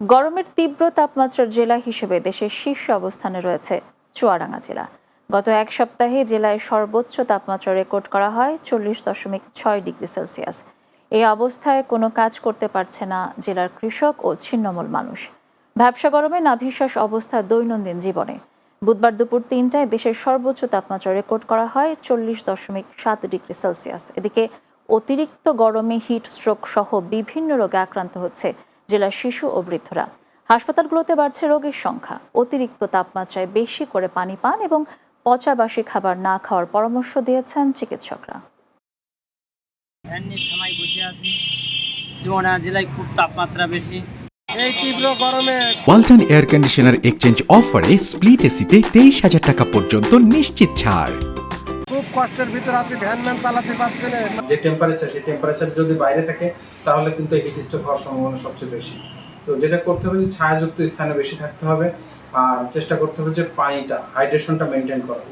গরমের তীব্র তাপমাত্রার জেলা হিসেবে দেশের শীর্ষ অবস্থানে রয়েছে চুয়াডাঙ্গা জেলা। গত এক সপ্তাহে জেলায় সর্বোচ্চ তাপমাত্রা রেকর্ড করা হয় চল্লিশ দশমিক ছয় ডিগ্রি সেলসিয়াস। এই অবস্থায় কোনো কাজ করতে পারছে না জেলার কৃষক ও ছিন্নমূল মানুষ। ব্যবসা গরমে নাভিশ্বাস অবস্থা দৈনন্দিন জীবনে। বুধবার দুপুর তিনটায় দেশের সর্বোচ্চ তাপমাত্রা রেকর্ড করা হয় চল্লিশ দশমিক সাত ডিগ্রি সেলসিয়াস। এদিকে অতিরিক্ত গরমে হিট স্ট্রোক সহ বিভিন্ন রোগে আক্রান্ত হচ্ছে জেলার শিশু ও বৃদ্ধরা। হাসপাতালগুলোতে বাড়ছে রোগীর সংখ্যা। অতিরিক্ত তাপমাত্রায় বেশি করে পানি পান এবং পচা বাসি খাবার না খাওয়ার পরামর্শ দিয়েছেন চিকিৎসকরা। সময় বসে আছি। চুয়াডাঙ্গা জেলায় খুব তাপমাত্রা বেশি। এই তীব্র গরমে ওয়ালটন এয়ার কন্ডিশনার এক্সচেঞ্জ অফারে স্প্লিট এসিতে তেইশ হাজার টাকা পর্যন্ত নিশ্চিত ছাড়। কষ্টের ভিতরে আছি ভ্যান ম্যান চালাতে পারছে না যে টেম্পারেচার সেই টেম্পারেচার যদি বাইরে থাকে, তাহলে কিন্তু হিট স্ট্রোক হওয়ার সম্ভাবনা সবচেয়ে বেশি। তো যেটা করতে হবে যে ছায়াযুক্ত স্থানে বেশি থাকতে হবে, আর চেষ্টা করতে হবে যে পানিটা হাইড্রেশনটা মেনটেন করা